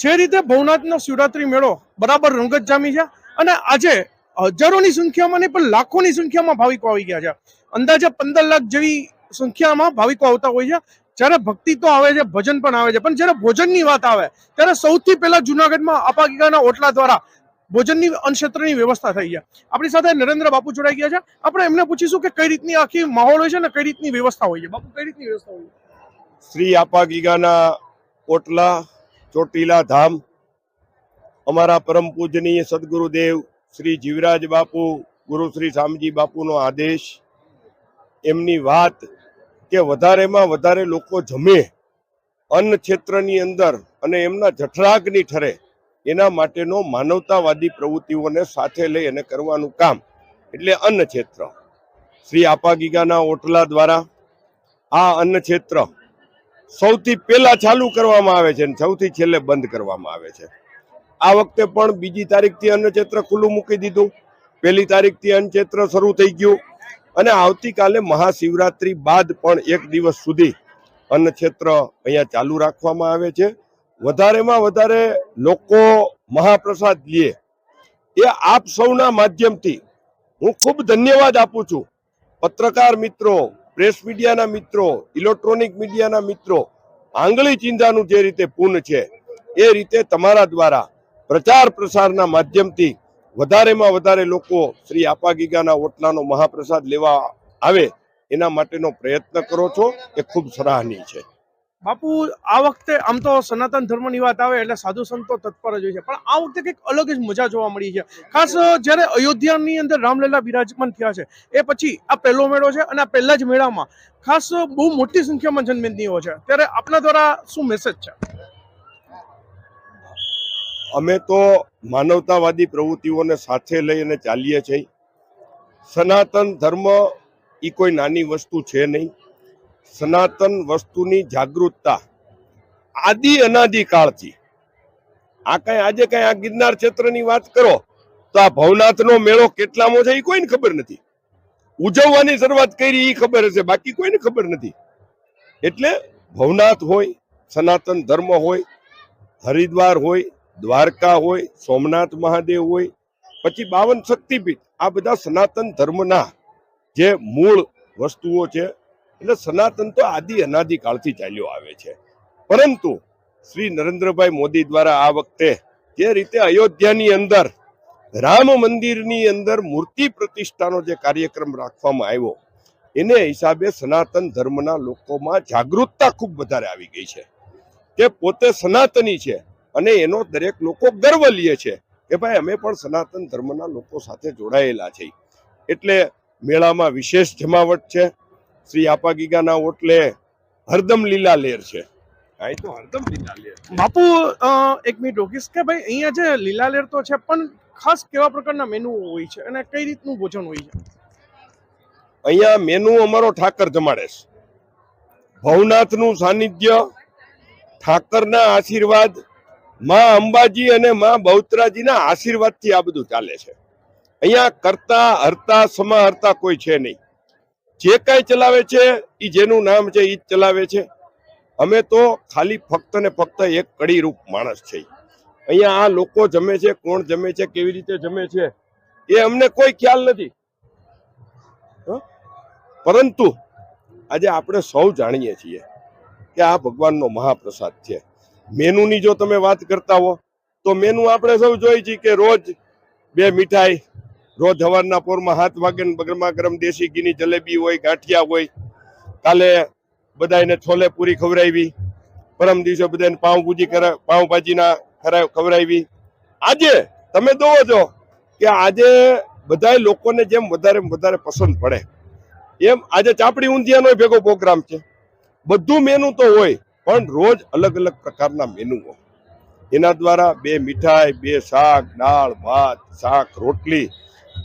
જે રીતે ભવનાથનો શિવરાત્રી મેળો બરાબર રંગત જામી છે અને આજે હજારોની સંખ્યામાં નહીં, પણ લાખોની સંખ્યામાં ભાવિકો આવી ગયા છે. અંદાજે પંદર લાખ જેવી સંખ્યામાં ભાવિકો આવતા હોય છે. જ્યારે ભક્તિ તો આવે છે, ભજન પણ આવે છે. પણ જ્યારે ભોજનની વાત આવે, ત્યારે સૌથી પહેલા જુનાગઢમાં અપાગીગાના ઓટલા દ્વારા ભોજનની અન્નક્ષેત્રની વ્યવસ્થા થઈ છે. આપણી સાથે નરેન્દ્ર બાપુ જોડાઈ ગયા છે. આપણે એમને પૂછીશું કે કઈ રીતની આખી માહોલ હોય છે ને કઈ રીતની વ્યવસ્થા હોય છે. બાપુ, કઈ રીતની વ્યવસ્થા હોય છે? શ્રી આપા ગીગાના ઓટલા ચોટીલા ધામ અમારા પરમ પૂજનીય સદગુરુદેવ શ્રી જીવરાજ બાપુ, ગુરુ શ્રી શામજી બાપુનો આદેશ. એમની વાત કે વધારેમાં વધારે લોકો જમે અન્ન ક્ષેત્રની અંદર અને એમના જઠરાગ્નિ ઠરે, એના માટેનો માનવતાવાદી પ્રવૃત્તિઓને સાથે લઈ અને કરવાનું કામ. એટલે અન્ન ક્ષેત્ર. શ્રી આપા ગીગાના ઓટલા દ્વારા આ અન્ન ક્ષેત્ર સૌથી પહેલા ચાલુ કરવામાં આવે છે અને સૌથી છેલ્લે બંધ કરવામાં આવે છે. આ વખતે પણ બીજી તારીખથી અન્નક્ષેત્ર ખુલ્લું મૂકી દીધું. પહેલી તારીખથી અન્નક્ષેત્ર શરૂ થઈ ગયું અને આવતીકાલે મહાશિવરાત્રી બાદ પણ એક દિવસ સુધી અન્નક્ષેત્ર અહીંયા ચાલુ રાખવામાં આવે છે. વધારેમાં વધારે લોકો મહાપ્રસાદ લે. એ આપ સૌના માધ્યમથી હું ખૂબ ધન્યવાદ આપું છું. પત્રકાર મિત્રો પ્રેસ મીડિયાના મિત્રો, ઇલેક્ટ્રોનિક મીડિયાના મિત્રો, આંગળી ચિંતાનું જે રીતે પૂન છે, એ રીતે તમારા દ્વારા પ્રચાર પ્રસારના માધ્યમથી વધારેમાં વધારે લોકો શ્રી આપા ગીગાના ઓટલાનો મહાપ્રસાદ લેવા આવે એના માટેનો પ્રયત્ન કરો છો, એ ખૂબ સરાહનીય છે. બાપુ, આ વખતે આમ તો સનાતન ધર્મની વાત આવે એટલે સાધુ સંતો તત્પર જ હોય છે. પણ આ વખતે કંઈક અલગ જ મજા જોવા મળી છે. ખાસ જ્યારે અયોધ્યાની અંદર રામલીલા બિરાજમાન થયા છે, એ પછી આ પહેલો મેળો છે અને આ પહેલા જ મેળામાં ખાસ બહુ મોટી સંખ્યામાં જન્મેદનીઓ છે. ત્યારે આપના દ્વારા શું મેસેજ છે? અમે તો માનવતાવાદી પ્રવૃત્તિઓને સાથે લઈ અને ચાલીએ છીએ. સનાતન ધર્મ એ કોઈ નાની વસ્તુ છે નહીં. સનાતન વસ્તુની જાગૃતતા, આદિ અનાદિ કાળથી. આ કઈ, આજે કઈ આ ગિરનાર ક્ષેત્રની વાત કરો, તો આ ભવનાથનો મેળો કેટલામો છે એ કોઈને ખબર નથી. ઉજવવાની શરૂઆત કરી એ ખબર હશે, બાકી કોઈને ખબર નથી. એટલે ભવનાથ હોય, સનાતન ધર્મ હોય, હરિદ્વાર હોય, દ્વારકા હોય, સોમનાથ મહાદેવ હોય, પછી બાવન શક્તિપીઠ, આ બધા સનાતન ધર્મના જે મૂળ વસ્તુઓ છે એટલે સનાતન તો આદિ અનાદિ કાળથી ચાલ્યો આવે છે. પરંતુ શ્રી નરેન્દ્રભાઈ મોદી દ્વારા આ વખતે જે રીતે અયોધ્યાની અંદર રામ મંદિરની અંદર મૂર્તિ પ્રતિષ્ઠાનો જે કાર્યક્રમ રાખવામાં આવ્યો, એને હિસાબે સનાતન ધર્મના લોકોમાં જાગૃતતા ખૂબ વધારે આવી ગઈ છે કે પોતે સનાતની છે અને એનો દરેક લોકો ગર્વ લે છે કે ભાઈ અમે પણ સનાતન ધર્મના લોકો સાથે જોડાયેલા છીએ એટલે મેળામાં વિશેષ જમાવટ છે શ્રી આપા ગીગાના ઓટલે હરદમ લીલા લેર છે. તો હરદમ લીલા લેર બાપુ એક મિનિટ રોકીશ કે ભાઈ અહીંયા જે લીલા લેર તો છે પણ ખાસ કેવા પ્રકારના મેનુ હોય છે અને કઈ રીતનું ભોજન હોય છે? અહીંયા મેનુ અમારો ઠાકર જમાડે છે. ભવનાથનું સાનિધ્ય ઠાકરના આશીર્વાદમાં અંબાજી અને માં બહુતરાજીના આશીર્વાદથી આ બધું ચાલે છે. અહીંયા કરતા હરતા સમાહરતા કોઈ છે નહીં. જે કાંઈ ચલાવે છે એ જેનું નામ છે એ જ ચલાવે છે. અમે તો ખાલી ફક્ત ને ફક્ત એક કડી રૂપ માણસ છે. અહીંયા આ લોકો જમે છે, કોણ જમે છે, કેવી રીતે જમે છે, એ અમને કોઈ ખ્યાલ નથી. પરંતુ આજે આપણે સૌ જાણીએ છીએ કે આ ભગવાનનો મહાપ્રસાદ છે. મેનુની જો તમે વાત કરતા હો, તો મેનુ આપણે સૌ જોઈ છીએ કે રોજ બે મીઠાઈ રોજ સવારના પોરમાં હાથ વાગે ગરમા ગરમ દેશી ઘીની જલેબી હોય, ગાંઠિયા હોય. કાલે બધાને છોલે પૂરી ખવડાવી. પરમ દિવસે બધાને પાઉંભાજી પાઉંભાજીના ખવડાવી. આજે તમે જોવો છો કે આજે બધા લોકોને જેમ વધારે વધારે પસંદ પડે. એમ આજે ચાપડી ઊંધિયાનો ભેગો પ્રોગ્રામ છે. બધું મેનુ તો હોય, પણ રોજ અલગ અલગ પ્રકારના મેનુઓ એના દ્વારા બે મીઠાઈ, બે શાક, દાળ, ભાત, શાક, રોટલી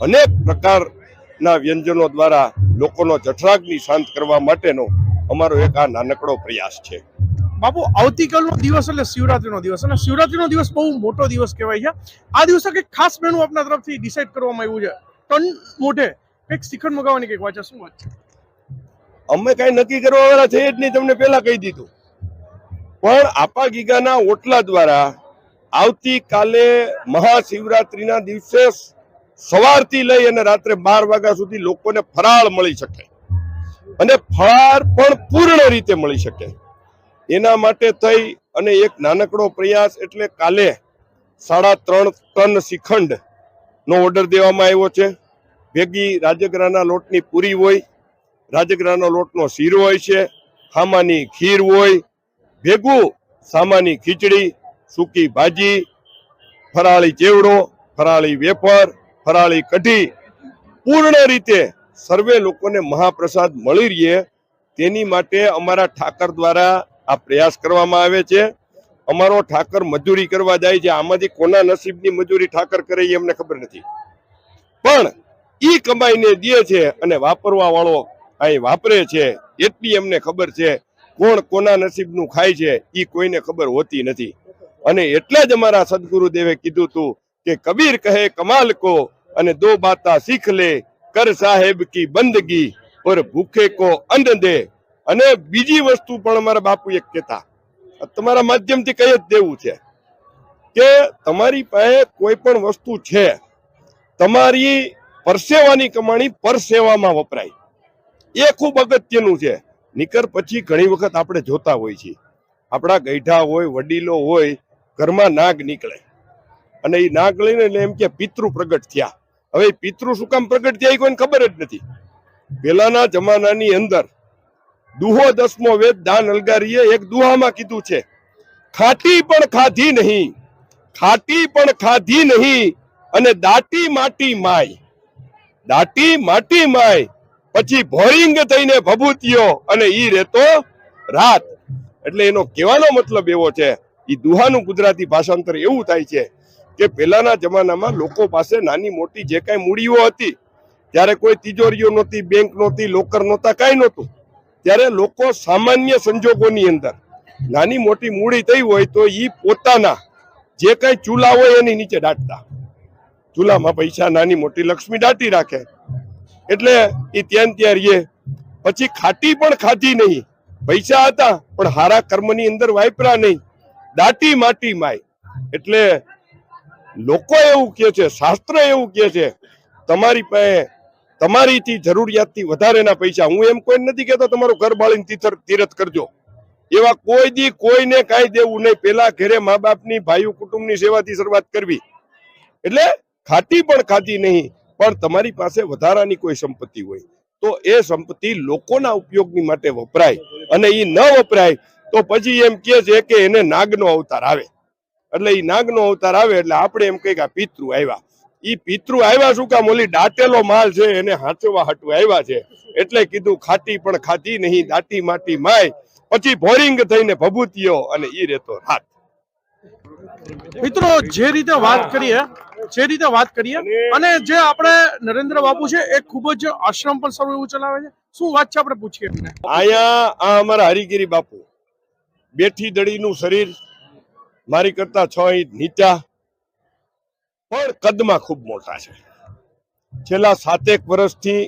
અનેક પ્રકારના વ્યંજનો દ્વારા લોકોનો જઠરાગ્નિ શાંત કરવા માટેનો અમારો એક આ નાનકડો પ્રયાસ છે. બાપુ આવતીકાલનો દિવસ એટલે શિવરાત્રીનો દિવસ અને શિવરાત્રીનો દિવસ બહુ મોટો દિવસ કહેવાય છે. આ દિવસે કંઈક ખાસ મેનુ આપના તરફથી ડિસાઈડ કરવામાં આવ્યું છે. ટન મોઢે કંઈક શ્રીખંડ મગાવવાની કંઈક વાત છે. શું વાત છે? અમે કઈ નક્કી કરવા આવેલા છે જ નહીં તમને પહેલા કહી દીધું. પણ આપા ગીગાના ઓટલા દ્વારા આવતીકાલે મહાશિવરાત્રીના દિવસે સવારથી લઈ અને રાત્રે બાર વાગ્યા સુધી લોકોને ફરાળ મળી શકે. અને ફરાળ પણ પૂર્ણ રીતે મળી શકે. એના માટે થઈ અને એક નાનકડો પ્રયાસ એટલે કાલે સાડા ત્રણ ટન શ્રીખંડનો ઓર્ડર દેવામાં આવ્યો છે. ભેગી રાજગરાના લોટની પૂરી હોય, રાજગરાનો લોટનો શીરો હોય છે, ખામાની ખીર હોય, ભેગું સામાની ખીચડી, સૂકી ભાજી, ફરાળી ચેવડો, ફરાળી વેફર ફરાળી કઢી પૂર્ણ રીતે સર્વે લોકોને મહાપ્રસાદ મળી રહીએ તેની માટે અમારા ઠાકર દ્વારા આ પ્રયાસ કરવામાં આવે છે. અમારો ઠાકર મજૂરી કરવા જાય છે. આમાંથી કોના નસીબની મજૂરી ઠાકર કરે એ અમને ખબર નથી. પણ ઈ કમાઈને દે છે અને વાપરવા વાળો અહીં વાપરે છે એટલી એમને ખબર છે કોણ કોના નસીબનું ખાય છે ઈ કોઈને ખબર હોતી નથી. અને એટલે જ અમારા સદગુરુદેવે કીધું તું કે કબીર કહે, કમાલ કો અને દો બાતા શીખ લે, કર સાહેબ કી બંદગી, ઓર ભૂખે કો અન્ન દે. અને બીજી વસ્તુ પણ અમારા બાપુ એક કહેતા, તમારા માધ્યમથી કહી જ દેવું છે કે તમારી પાસે કોઈ પણ વસ્તુ છે, તમારી પરસેવાની કમાણી પરસેવામાં વપરાય. એ ખૂબ અગત્યનું છે. નીકર પછી ઘણી વખત આપણે જોતા હોય છીએ. આપણા ગૈઠા હોય, વડીલો હોય, ઘરમાં નાગ નીકળે. અને એ નાગ લઈને એમ કે પિતૃ પ્રગટ થયા. હવે પિતૃ શું કામ પ્રગટ થયા એ કોઈને ખબર જ નથી. પેલાના જમાનાની અંદર દુહો દસમો વેદ દાન અલગારીએ એક દુહામાં કીધું છે, ખાટી પણ ખાધી નહીં, ખાટી પણ ખાધી નહીં અને દાટી માટી માય. દાટી માટી માય, પછી ભોરિંગ થઈને ભભૂતિયો અને ઈ રહેતો રાત. એટલે એનો કહેવાનો મતલબ એવો છે, ઈ દુહાનું ગુજરાતી ભાષાંતર એવું થાય છે કે પહેલાના જમાનામાં લોકો પાસે નાની મોટી જે કાંઈ મૂડીઓ હતી, ત્યારે કોઈ તિજોરીઓ નહોતી, બેંક નહોતી, લોકર નહોતા, કાંઈ નહોતું. ત્યારે લોકો સામાન્ય સંજોગોની અંદર નાની મોટી મૂડી થઈ હોય તો ઈ પોતાના જે કાંઈ ચૂલા હોય એની નીચે દાટતા. ચૂલામાં પૈસા, નાની મોટી લક્ષ્મી દાટી રાખે. એટલે એ ત્યાં ત્યાં રહીએ પછી ખાટી પણ ખાધી નહીં. પૈસા હતા, પણ હારા કર્મની અંદર વાપરા નહીં. દાટી માટી માય. એટલે લોકો એવું કહે છે શાસ્ત્ર એવું કહે છે, તમારી પાસે, તમારીથી જરૂરિયાતથી વધારેના પૈસા, હું એમ કોઈ નથી કહેતો તમારું ઘર બાળીને તીર્થ, તીરથ કરજો. એવા કોઈ દી કોઈને કાંઈ દેવું નહીં. પેલા ઘરે મા બાપની, ભાઈઓ કુટુંબની સેવાથી શરૂઆત કરવી. એટલે ખાટી પણ ખાતી નહીં, પણ તમારી પાસે વધારાની કોઈ સંપત્તિ હોય. તો એ સંપત્તિ લોકોના ઉપયોગની માટે વપરાય અને એ ન વપરાય, તો પછી એમ કહે છે કે એને નાગનો અવતાર આવે. એટલે એ નાગનો અવતાર આવે એટલે આપણે એમ કહીએ કે પિતૃ આવ્યા. ઈ પિતૃ આવ્યા શું કામ? ઓલી દાટેલો માલ છે એને હાંચવા હાટું આવ્યા છે. એટલે કીધું ખાટી પણ ખાતી નહીં દાટી માટી માય. પછી ભોરિંગ થઈને ભભૂતિયો અને ઈ રહેતો રાત. મિત્રો જે રીતે વાત કરીએ જે રીતે વાત કરીએ અને જે આપણે નરેન્દ્ર બાપુ છે એ ખૂબ જ આશ્રમ પણ સર્વ એવું ચલાવે છે. શું વાત છે આપણે પૂછીએ એમને અહીંયા આ અમારા હરિગીરી બાપુ. બેઠી દડીનું શરીર મારી કરતા છ ઇંચ નીચા, પણ કદમાં ખૂબ મોટા છે. છેલ્લા સાતેક વર્ષથી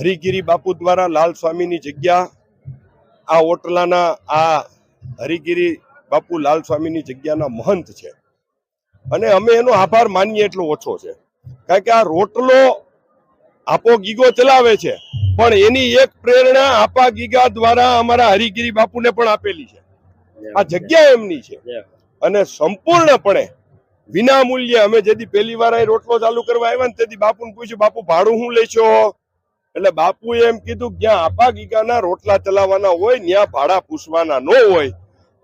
હરિગીરી બાપુ દ્વારા લાલ સ્વામીની જગ્યા, આ ઓટલાના, આ હરિગીરી બાપુ લાલ સ્વામીની જગ્યાના મહંત છે. અને અમે એનો આભાર માનીએ એટલો ઓછો છે. કારણ કે આ રોટલો આપો ગીગો ચલાવે છે, પણ એની એક પ્રેરણા આપા ગીગા દ્વારા અમારા હરિગીરી બાપુને પણ આપેલી છે. આ જગ્યા એમની છે. અને સંપૂર્ણપણે વિના મૂલ્યે અમે જેથી પહેલી વાર અહીં રોટલો ચાલુ કરવા આવ્યા ને તેથી બાપુને પૂછ્યું બાપુ ભાડું શું લેશો? એટલે બાપુએ એમ કીધું જ્યાં આપા ગીગાના રોટલા ચલાવવાના હોય ત્યાં ભાડા પૂછવાના ન હોય.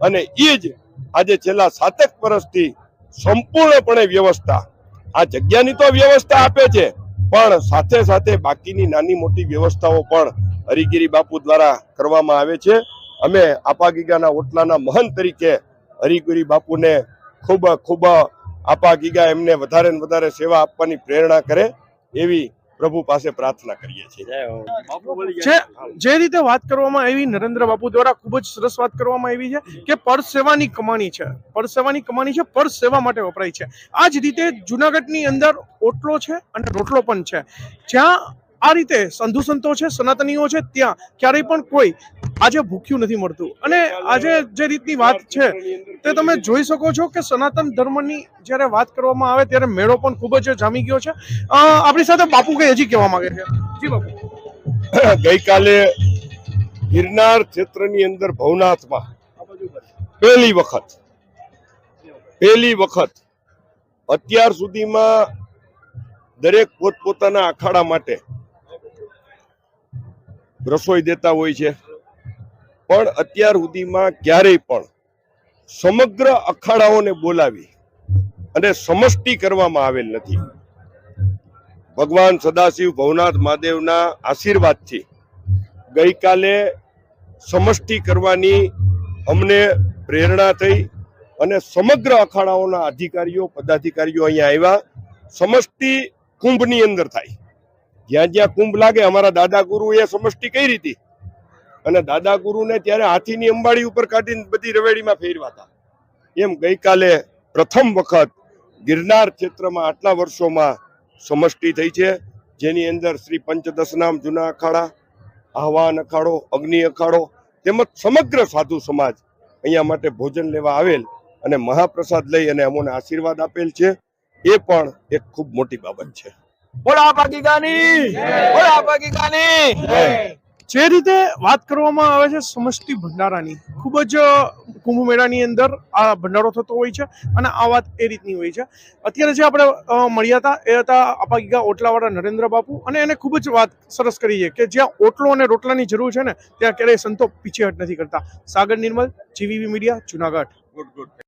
અને એ જ આજે છેલ્લા સાતેક વર્ષથી સંપૂર્ણપણે વ્યવસ્થા આ જગ્યાની તો વ્યવસ્થા આપે છે પણ સાથે સાથે બાકીની નાની મોટી વ્યવસ્થાઓ પણ હરિગીરી બાપુ દ્વારા કરવામાં આવે છે. અમે આપા ગીગાના ઓટલાના મહંત તરીકે હરિગુરી બાપુને ખૂબ ખૂબ આપા ગીગા એમને વધારે ને વધારે સેવા આપવાની પ્રેરણા કરે એવી પ્રભુ પાસે પ્રાર્થના કરીએ છીએ. જે જે રીતે વાત કરવામાં આવી નરેન્દ્ર બાપુ દ્વારા ખૂબ જ સરસ વાત કરવામાં આવી છે કે પર સેવાની કમાણી છે. પર સેવાની કમાણી છે પર સેવા માટે વપરાય છે. આ જ રીતે જુનાગઢની અંદર ઓટલો છે અને રોટલો પણ છે. જ્યાં આ રીતે સંધુ સંતો છે સનાતનીઓ છે ત્યાં ક્યારેય પણ કોઈ આજે ભૂખ્યું નથી મળતું. અને આજે જે રીતની વાત છે, તે તમે જોઈ શકો છો કે સનાતન ધર્મની જ્યારે વાત કરવામાં આવે ત્યારે મેળો પણ ખૂબ જ જામી ગયો છે. આપણી સાથે બાપુ કઈ હજી કહેવા માંગે છે? જી બાપુ. ગઈકાલે ગિરનાર ક્ષેત્રની અંદર ભવનાથમાં પહેલી વખત પહેલી વખત અત્યાર સુધીમાં દરેક પોતપોતાના અખાડા માટે રસોઈ દેતા હોય છે. પણ અત્યાર સુધીમાં ક્યારેય પણ સમગ્ર અખાડાઓને બોલાવી અને સમષ્ટિ કરવામાં આવેલ નથી. ભગવાન સદાશિવ ભવનાથ મહાદેવના આશીર્વાદથી ગઈકાલે સમષ્ટિ કરવાની અમને પ્રેરણા થઈ અને સમગ્ર અખાડાઓના અધિકારીઓ, પદાધિકારીઓ અહીંયા આવ્યા. સમષ્ટિ કુંભની અંદર થાય. જ્યાં જ્યાં કુંભ લાગે, અમારા દાદા ગુરુએ સમષ્ટિ કઈ રીતે અને દાદા ગુરુને ત્યારે હાથીની અંબાડી ઉપર કાઢીને બધી રવેડીમાં ફેરવા હતા. એમ ગઈકાલે પ્રથમ વખત ગિરનાર ક્ષેત્રમાં આટલા વર્ષોમાં સમષ્ટિ થઈ છે. જેની અંદર શ્રી પંચદશનામ જૂના અખાડા આહવાન અખાડો અગ્નિ અખાડો તેમજ સમગ્ર સાધુ સમાજ અહીંયા માટે ભોજન લેવા આવેલ અને મહાપ્રસાદ લઈ અને અમોને આશીર્વાદ આપેલ છે. એ પણ એક ખૂબ મોટી બાબત છે. બોલા પાકિસ્તાની બોલા પાકિસ્તાની જે રીતે વાત કરવામાં આવે છે, સમષ્ટિ ભંડારાની. ખૂબ જ કુંભ મેળાની અંદર આ ભંડારો થતો હોય છે અને આ વાત એ રીતની હોય છે. અત્યારે જે આપણે મળ્યા હતા, એ હતા અપાગીગા ઓટલાવાળા નરેન્દ્ર બાપુ અને એને ખૂબ જ વાત સરસ કરી છે કે જ્યાં ઓટલો અને રોટલાની જરૂર છે ને, ત્યાં ક્યારેય સંતો પીછેહટ નથી કરતા. Sagar Nirmal, GVV media, Junagadh. Good good